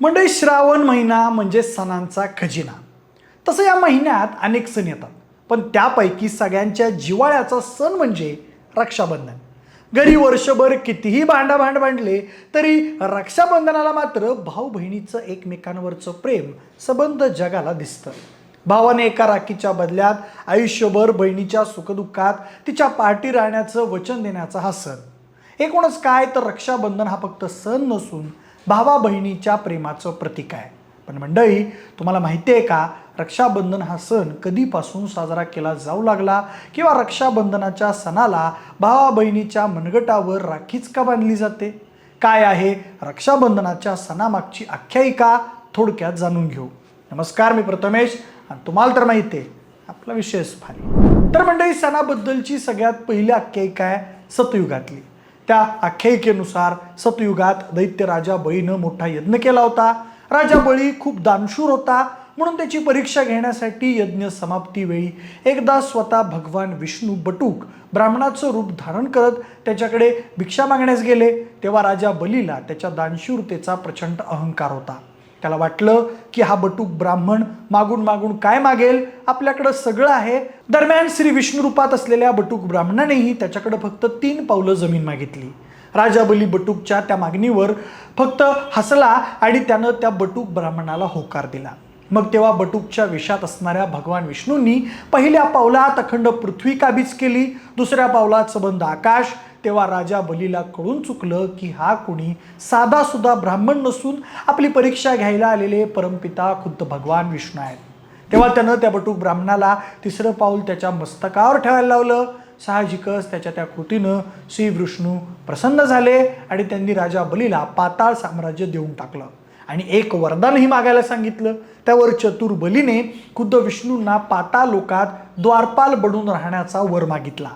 मंडळी श्रावण महिना म्हणजे सणांचा खजिना. तसं या महिन्यात अनेक सण येतात पण त्यापैकी सगळ्यांच्या जिवाळ्याचा सण म्हणजे रक्षाबंधन. घरी वर्षभर कितीही भांडाभांड भांडले तरी रक्षाबंधनाला मात्र भाऊ बहिणीचं एकमेकांवरचं प्रेम संबंध जगाला दिसतं. भावाने एका राखीच्या बदल्यात आयुष्यभर बहिणीच्या सुखदुःखात तिच्या पाठी राहण्याचं वचन देण्याचा हा सण. एकूणच काय तर रक्षाबंधन हा फक्त सण नसून भावा बहिणीच्या प्रेमाचं प्रतीक आहे. पण मंडळी तुम्हाला माहिती आहे का रक्षाबंधन हा सण कधीपासून साजरा केला जाऊ लागला किंवा रक्षाबंधनाच्या सणाला भावा बहिणीच्या मनगटावर राखीच का बांधली जाते? काय आहे रक्षाबंधनाच्या सणामागची आख्यायिका? थोडक्यात जाणून घेऊ. नमस्कार मी प्रथमेश आणि तुम्हाला तर माहिती आहे आपला विषयच भारी तर मंडळी सणाबद्दलची सगळ्यात पहिली आख्यायिका आहे सतयुगातली. त्या आख्यायिकेनुसार सतयुगात दैत्य राजा बळीनं मोठा यज्ञ केला होता. राजा बळी खूप दानशूर होता. म्हणून त्याची परीक्षा घेण्यासाठी यज्ञ समाप्तीवेळी एकदा स्वतः भगवान विष्णू बटूक ब्राह्मणाचं रूप धारण करत त्याच्याकडे भिक्षा मागण्यास गेले. तेव्हा राजा बलीला त्याच्या दानशूरतेचा प्रचंड अहंकार होता. त्याला वाटलं की हा बटूक ब्राह्मण मागून मागून काय मागेल? आपल्याकडं सगळं आहे. दरम्यान श्री विष्णू रूपात असलेल्या बटूक ब्राह्मणानेही त्याच्याकडं फक्त तीन पावलं जमीन मागितली. राजा बली बटूकच्या त्या मागणीवर फक्त हसला आणि त्यानं त्या बटूक ब्राह्मणाला होकार दिला. मग तेव्हा बटूकच्या वेशात असणाऱ्या भगवान विष्णूंनी पहिल्या पावलात अखंड पृथ्वी काबीज केली दुसऱ्या पावलात संबंध आकाश तेव्हा राजा बलीला कळून चुकलं की हा कोणी साधा सुद्धा ब्राह्मण नसून आपली परीक्षा घ्यायला आलेले परमपिता खुद्द भगवान विष्णू आहेत. तेव्हा त्यानं त्या बटूक ब्राह्मणाला तिसरं पाऊल त्याच्या मस्तकावर ठेवायला लावलं. साहजिकच त्याच्या त्या कृतीनं श्री विष्णू प्रसन्न झाले आणि त्यांनी राजा बलीला पाताळ साम्राज्य देऊन टाकलं आणि एक वरदानही मागायला सांगितलं. त्यावर चतुर बलीने खुद्द विष्णूंना पाताळ लोकात द्वारपाल बनून राहण्याचा वर मागितला.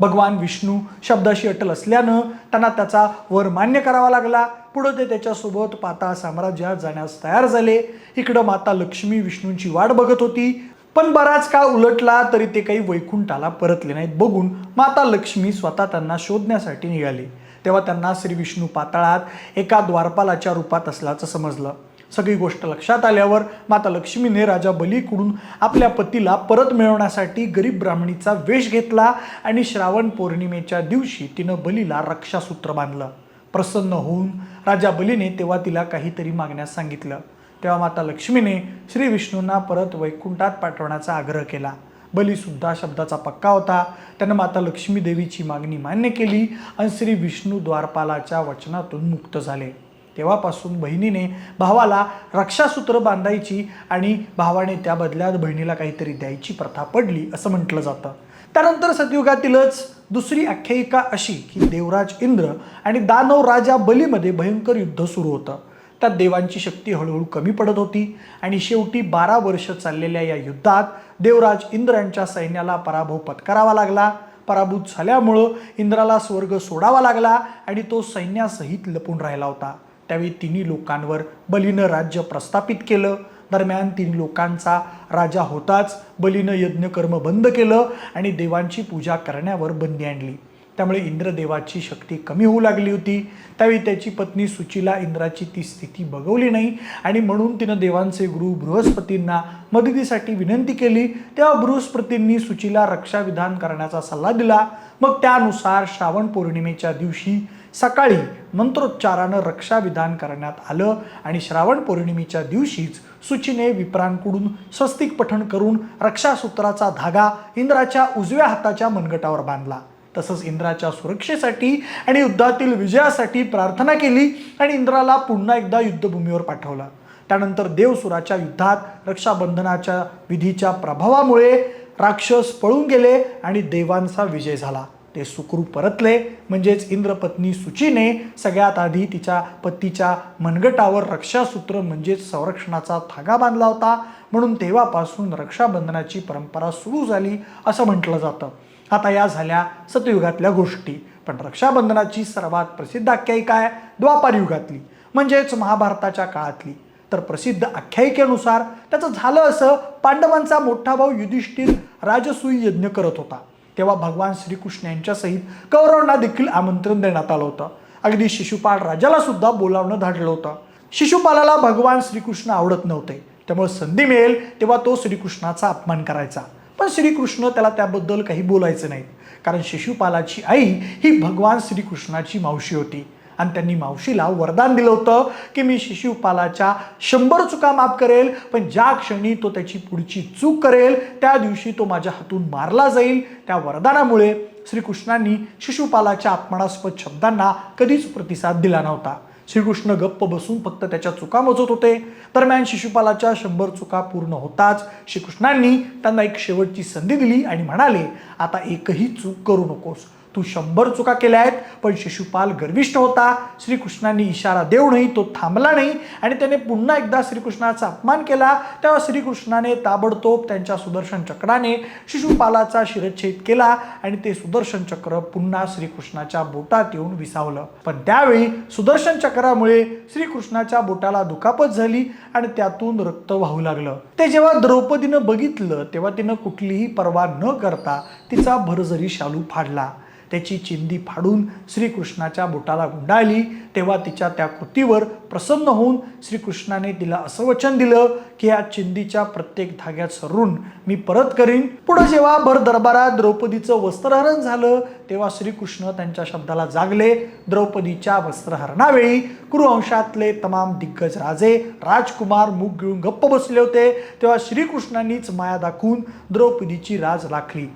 भगवान विष्णू शब्दाशी अटल असल्यानं त्यांना त्याचा वर मान्य करावा लागला. पुढं ते त्याच्यासोबत पाताळ साम्राज्यात जाण्यास तयार झाले. इकडं माता लक्ष्मी विष्णूंची वाट बघत होती. पण बराच काळ उलटला तरी ते काही वैकुंठाला परतले नाहीत बघून माता लक्ष्मी स्वतः त्यांना शोधण्यासाठी निघाली. तेव्हा त्यांना श्री विष्णू पाताळात एका द्वारपालाच्या रूपात असल्याचं समजलं. सगळी गोष्ट लक्षात आल्यावर माता लक्ष्मीने राजा बलीकडून आपल्या पतीला परत मिळवण्यासाठी गरीब ब्राह्मणीचा वेश घेतला आणि श्रावण पौर्णिमेच्या दिवशी तिनं बलीला रक्षासूत्र बांधलं. प्रसन्न होऊन राजा बलीने तेव्हा तिला काहीतरी मागण्यास सांगितलं. तेव्हा माता लक्ष्मीने श्री विष्णूंना परत वैकुंठात पाठवण्याचा आग्रह केला. बलीसुद्धा शब्दाचा पक्का होता. त्यानं माता लक्ष्मी देवीची मागणी मान्य केली आणि श्री विष्णू द्वारपालाच्या वचनातून मुक्त झाले. तेव्हापासून बहिणीने भावाला रक्षासूत्र बांधायची आणि भावाने त्या बदल्यात बहिणीला काहीतरी द्यायची प्रथा पडली असं म्हटलं जातं. त्यानंतर सतयुगातीलच दुसरी आख्यायिका अशी की देवराज इंद्र आणि दानव राजा बलीमध्ये भयंकर युद्ध सुरू होतं. त्यात देवांची शक्ती हळूहळू कमी पडत होती आणि शेवटी बारा वर्ष चाललेल्या या युद्धात देवराज इंद्र यांच्या सैन्याला पराभव पत्करावा लागला. पराभूत झाल्यामुळं इंद्राला स्वर्ग सोडावा लागला आणि तो सैन्यासहित लपून राहिला होता. त्यावेळी तिन्ही लोकांवर बलीनं राज्य प्रस्थापित केलं. दरम्यान तीन लोकांचा राजा होताच बलीनं यज्ञकर्म बंद केलं आणि देवांची पूजा करण्यावर बंदी आणली. त्यामुळे इंद्रदेवाची शक्ती कमी होऊ लागली होती. त्यावेळी त्याची पत्नी सुचीला इंद्राची ती स्थिती बघवली नाही आणि म्हणून तिनं देवांचे गुरु बृहस्पतींना मदतीसाठी विनंती केली. तेव्हा बृहस्पतींनी सुचीला रक्षाविधान करण्याचा सल्ला दिला. मग त्यानुसार श्रावण पौर्णिमेच्या दिवशी सकाळी मंत्रोच्चारानं रक्षाविधान करण्यात आलं आणि श्रावण पौर्णिमेच्या दिवशीच सुचीने विप्रांकडून स्वस्तिक पठण करून रक्षासूत्राचा धागा इंद्राच्या उजव्या हाताच्या मनगटावर बांधला. तसंच इंद्राच्या सुरक्षेसाठी आणि युद्धातील विजयासाठी प्रार्थना केली आणि इंद्राला पुन्हा एकदा युद्धभूमीवर पाठवलं. त्यानंतर देवसुराच्या युद्धात रक्षाबंधनाच्या विधीच्या प्रभावामुळे राक्षस पळून गेले आणि देवांचा विजय झाला. ते सुखरूप परतले. म्हणजेच इंद्रपत्नी सुचीने सगळ्यात आधी तिच्या पतीच्या मनगटावर रक्षासूत्र म्हणजेच संरक्षणाचा धागा बांधला होता. म्हणून तेव्हापासून रक्षाबंधनाची परंपरा सुरू झाली असं म्हटलं जातं. आता या झाल्या सतयुगातल्या गोष्टी. पण रक्षाबंधनाची सर्वात प्रसिद्ध आख्यायिका आहे द्वापार युगातली. म्हणजेच महाभारताच्या काळातली. तर प्रसिद्ध आख्यायिकेनुसार त्याचं झालं असं पांडवांचा मोठा भाऊ युधिष्ठिर राजसूय यज्ञ करत होता. तेव्हा भगवान श्रीकृष्ण यांच्यासहित कौरवांना देखील आमंत्रण देण्यात आलं होतं. अगदी शिशुपाल राजाला सुद्धा बोलावणं धाडलं होतं. शिशुपालाला भगवान श्रीकृष्ण आवडत नव्हते. त्यामुळे संधी मिळेल तेव्हा तो श्रीकृष्णाचा अपमान करायचा. पण श्रीकृष्ण त्याला त्याबद्दल काही बोलायचं नाही. कारण शिशुपालाची आई ही भगवान श्रीकृष्णाची मावशी होती. आणि त्यांनी मावशीला वरदान दिलं होतं की मी शिशुपालाच्या शंभर चुका माफ करेल पण ज्या क्षणी तो त्याची पुढची चूक करेल त्या दिवशी तो माझ्या हातून मारला जाईल. त्या वरदानामुळे श्रीकृष्णांनी शिशुपालाच्या अपमानास्पद शब्दांना कधीच प्रतिसाद दिला नव्हता. श्रीकृष्ण गप्प बसून फक्त त्याच्या चुका मोजत होते. दरम्यान शिशुपालाच्या शंभर चुका पूर्ण होताच श्रीकृष्णांनी त्यांना एक शेवटची संधी दिली आणि म्हणाले आता एकही चूक करू नकोस. तू शंभर चुका केल्या आहेत पण शिशुपाल गर्विष्ठ होता. श्रीकृष्णांनी इशारा देऊनही तो थांबला नाही. आणि त्याने पुन्हा एकदा श्रीकृष्णाचा अपमान केला. तेव्हा श्रीकृष्णाने ताबडतोब त्यांच्या सुदर्शन चक्राने शिशुपालाचा शिरच्छेद केला आणि ते सुदर्शन चक्र पुन्हा श्रीकृष्णाच्या बोटात येऊन विसावलं. पण त्यावेळी सुदर्शन चक्रामुळे श्रीकृष्णाच्या बोटाला दुखापत झाली आणि त्यातून रक्त वाहू लागलं. ते जेव्हा द्रौपदीनं बघितलं तेव्हा तिनं कुठलीही पर्वा न करता तिचा भरजरी शालू फाडला. त्याची चिंदी फाडून श्रीकृष्णाच्या बोटाला गुंडाळली. तेव्हा तिच्या त्या कृतीवर प्रसन्न होऊन श्रीकृष्णाने तिला असं वचन दिलं की या चिंदीच्या प्रत्येक धाग्यात सरून मी परत करीन. पुढे जेव्हा भर दरबारात द्रौपदीचं वस्त्रहरण झालं तेव्हा श्रीकृष्ण त्यांच्या शब्दाला जागले. द्रौपदीच्या वस्त्रहरणावेळी कुरुवंशातले तमाम दिग्गज राजे राजकुमार मुग गिळून गप्प बसले होते. तेव्हा श्रीकृष्णांनीच माया दाखवून द्रौपदीची राज राखली.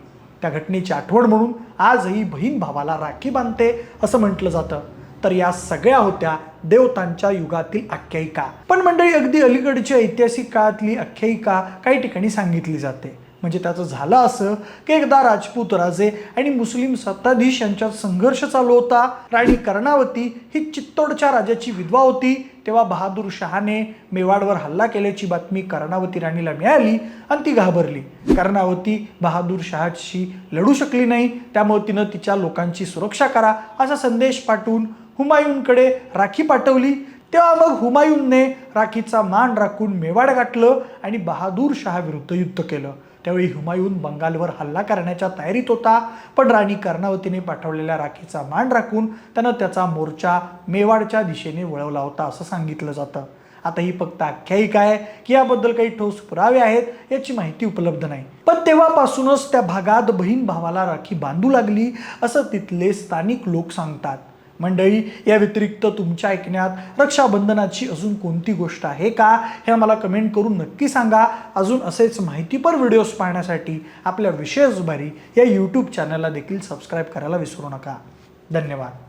त्या घटनेची आठवण म्हणून आजही बहीण भावाला राखी बांधते असं म्हटलं जातं. तर या सगळ्या होत्या देवतांच्या युगातील आख्यायिका. पण मंडळी अगदी अलीकडची ऐतिहासिक काळातली आख्यायिका काही ठिकाणी सांगितली जाते. म्हणजे त्याचं झालं असं की एकदा राजपूत राजे आणि मुस्लिम सत्ताधीश यांच्यात संघर्ष चालू होता. राणी कर्णावती ही चित्तोडच्या राजाची विधवा होती. तेव्हा बहादूर शहाने मेवाडवर हल्ला केल्याची बातमी कर्णावती राणीला मिळाली आणि ती घाबरली. कर्णावती बहादूर शहाशी लढू शकली नाही. त्यामुळे तिनं तिच्या लोकांची सुरक्षा करा असा संदेश पाठवून हुमायूनकडे राखी पाठवली. तेव्हा मग हुमायूनने राखीचा मान राखून मेवाड गाठलं आणि बहादूर शहाविरुद्ध युद्ध केलं. त्यावेळी हुमायून बंगालवर हल्ला करण्याच्या तयारीत होता. पण राणी कर्णावतीने पाठवलेल्या राखीचा मान राखून त्यानं त्याचा मोर्चा मेवाडच्या दिशेने वळवला होता असं सांगितलं जातं. आता ही फक्त आख्यायिका आहे की याबद्दल काही ठोस पुरावे आहेत याची माहिती उपलब्ध नाही. पण तेव्हापासूनच त्या भागात बहीण भावाला राखी बांधू लागली असं तिथले स्थानिक लोक सांगतात. मंडळी या व्यतिरिक्त तुमच्या ऐकण्यात रक्षाबंधनाची अजून कोणती गोष्ट आहे का हे आम्हाला कमेंट करून नक्की सांगा. अजून असेच माहितीपर व्हिडिओज पाहण्यासाठी आपल्या विशेष बारी या यूट्यूब चॅनलला देखील सबस्क्राईब करायला विसरू नका. धन्यवाद.